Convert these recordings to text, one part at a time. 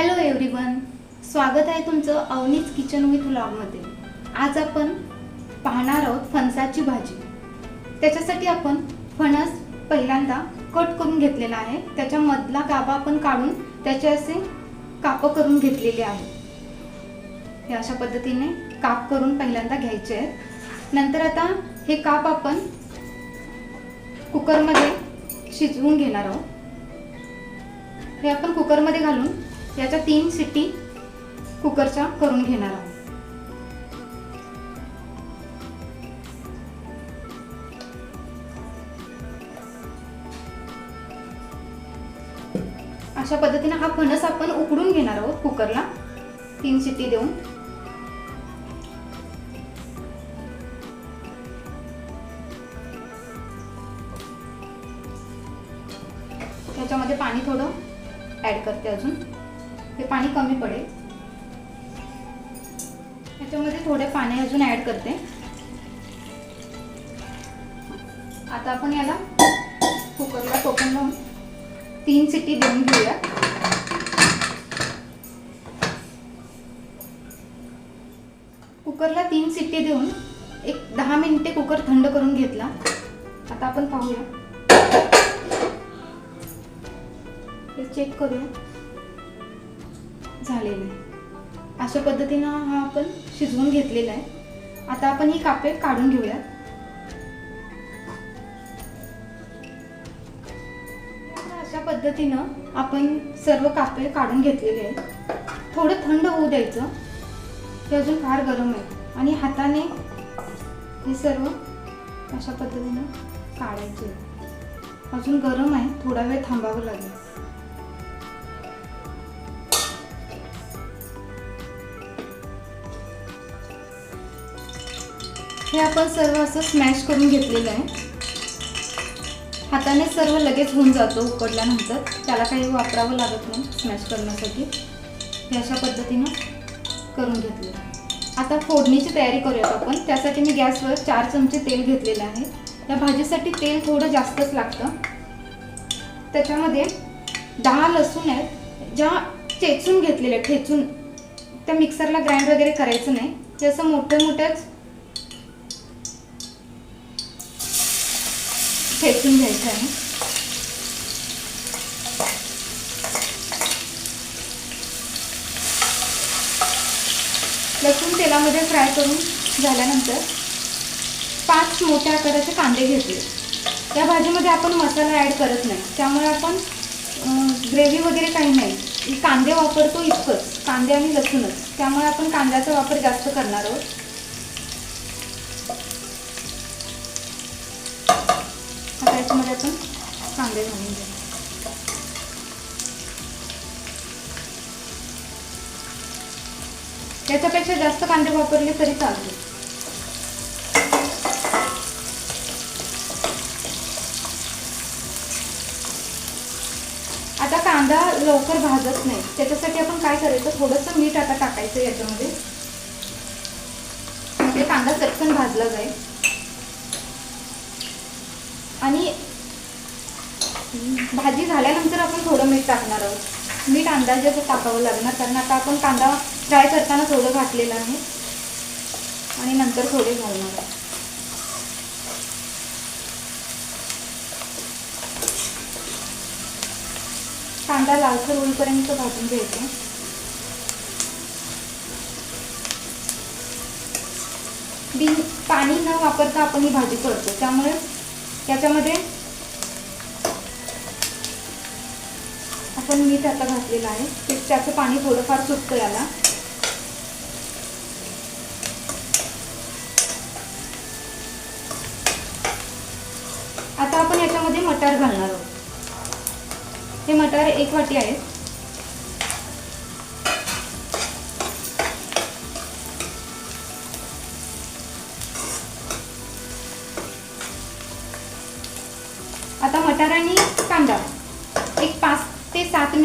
Hello everyone स्वागत आहे तुमचं अवनीच किचन विथ व्लॉगमध्ये आज आपण पाहणार आहोत फणसाची भाजी. त्याच्यासाठी आपण फणस पहिल्यांदा कट करून घेतलेला आहे. त्याच्यामधला गाभा आपण काढून त्याचे असे काप करून घेतलेले आहे. हे अशा पद्धतीने काप करून पहिल्यांदा घ्यायचे आहेत. नंतर आता हे काप आपण कुकरमध्ये शिजवून घेणार आहोत. हे आपण कुकरमध्ये घालून याच्या तीन सिटी कुकरच्या करून घेणार आहोत. अशा पद्धतीने हा फणस आपण उकडून घेणार आहोत कुकरला. तीन सिटी देऊन. त्याच्यामध्ये पाणी थोडं ऍड करते अजून. हे पाणी कमी पडेल. त्याच्यामध्ये थोडे पाणी अजून ऍड करते. आता आपण याला कुकरला टोकून लावून तीन सिटी देऊन घेऊया. कुकरला तीन सिट्टी देऊन एक दहा मिनिटे कुकर थंड करून घेतला. आता आपण पाहूया. हे चेक करूया. झालेलं आहे. अशा पद्धतीनं हा आपण शिजवून घेतलेला आहे. आता आपण ही कापे काढून घेऊया अशा पद्धतीनं आपण सर्व कापे काढून घेतलेले आहेत. थोडं थंड होऊ द्यायचं. हे अजून फार गरम आहे. आणि हाताने हे सर्व अशा पद्धतीनं काढायचे अजून गरम आहे. थोडा वेळ थांबावं लागेल. हे आपण सर्व असं स्मॅश करून घेतलेलं आहे. हाताने सर्व लगेच होऊन जातो उकडल्यानंतर. त्याला काही वापरावं लागत नाही स्मॅश करण्यासाठी. हे अशा पद्धतीनं करून घेतलं आता फोडणीची तयारी करूयात आपण. त्यासाठी मी गॅसवर चार चमचे तेल घेतलेलं आहे. या भाजीसाठी तेल थोडं जास्तच लागतं. त्याच्यामध्ये दहा लसूण आहेत. ज्या चेचून घेतलेल्या ठेचून. त्या मिक्सरला ग्राइंड वगैरे करायचं नाही. ते असं मोठ्या मोठ्याच फेकून घ्यायचं आहे. लसूण तेलामध्ये फ्राय करून झाल्यानंतर पाच मोठ्या आकाराचे कांदे घेतले. या भाजीमध्ये आपण मसाला ॲड करत नाही. त्यामुळे आपण ग्रेव्ही वगैरे काही नाही. कांदे वापरतो इतकंच. कांदे आणि लसूणच. त्यामुळे आपण कांद्याचा वापर जास्त करणार आहोत. कांदे घालून घ्या याच्यापेक्षा जास्त कांदे वापरले तरी चालते आता कांदा लवकर भाजत नाही. त्याच्यासाठी आपण काय करायचं? थोडंसं मीठ आता टाकायचं याच्यामध्ये. म्हणजे कांदा चटकन भाजला जाईल. आणि भाजी झाल्यानंतर आपण थोडं मीठ टाकणार आहोत. मीठ अंदाजाचं टाकावं लागणार कारण आता आपण कांदा फ्राय करताना थोडं घातलेलं आहे. आणि नंतर थोडे घालणार आहोत. कांदा लालसर होईपर्यंत भाजून घ्यायचं. बिन पाणी न वापरता आपण ही भाजी करतो. त्यामुळे त्याच्यामध्ये पण मीठ आता घातलेलं आहे. ते त्याचं पाणी थोडंफार सुटतं याला आता आपण याच्यामध्ये मटार घालणार आहोत. हे मटार एक वाटी आहेत आता मटार आणि कांदा एक पाच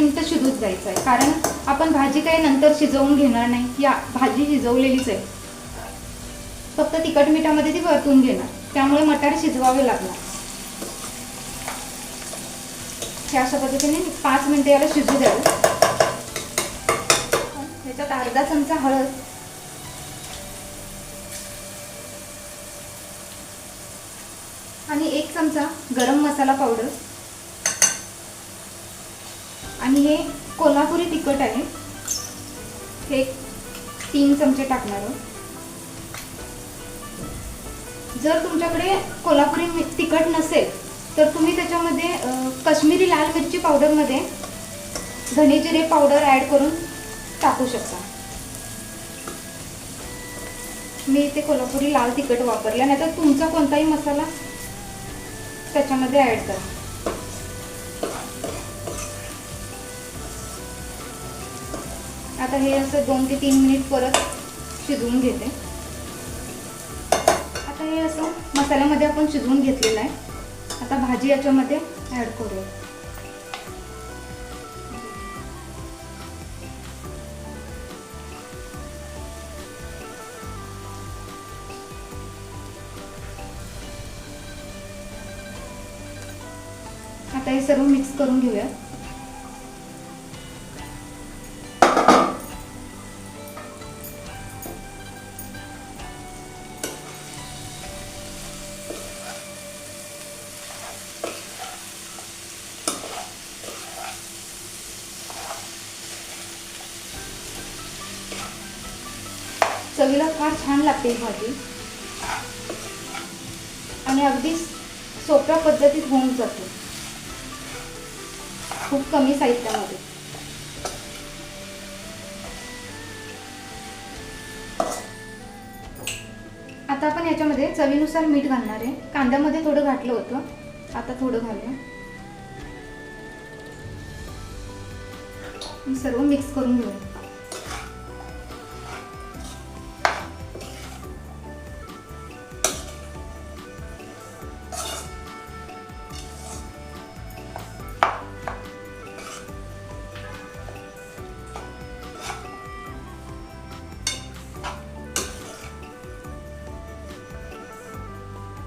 ते शिजूच जायचं आहे. कारण आपण भाजी काही नंतर शिजवून घेणार नाही. या भाजी शिजवलेलीच आहे. फक्त तिखट मिठामध्ये ती परतून घेणार. त्यामुळे मटार शिजवावे लागणार. अशा पद्धतीने पाच मिनिटं याला शिजू द्यावं. अर्धा चमचा हळद. आणि एक चमचा गरम मसाला पावडर. आणि हे कोल्हापुरी तिखट आहे. हे तीन चमचे टाकणार आहोत. जर तुमच्याकडे कोल्हापुरी तिखट नसेल तर तुम्ही त्याच्यामध्ये कश्मीरी लाल मिरची पावडरमध्ये धने जिरे पावडर ॲड करून टाकू शकता. मी इथे कोल्हापुरी लाल तिखट वापरला नाही तर तुमचा कोणताही मसाला त्याच्यामध्ये ॲड करा. आता हे असं दोन ते तीन मिनिट परत शिजवून घेते. आता हे असं मसाल्यामध्ये आपण शिजवून घेतलेलं आहे. आता भाजी याच्यामध्ये ॲड करूया. आता हे सर्व मिक्स करून घेऊया. चवीला फार छान लागते ही भाजी. आणि अगदी सोप्या पद्धतीत होऊन जाते. खूप कमी साहित्यामध्ये. आता आपण याच्यामध्ये चवीनुसार मीठ घालणार आहे. कांद्यामध्ये थोडं घातलं होतं. आता थोडं घालूया. सर्व मिक्स करून घेऊया.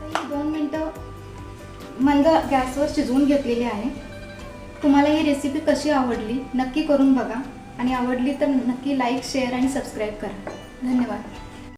मी दोन मिनटं मंद गॅसवर शिजवून घेतलेली आहे. तुम्हाला ही रेसिपी कशी आवडली नक्की करून बघा आणि आवडली तर नक्की लाईक शेअर आणि सबस्क्राईब करा. धन्यवाद.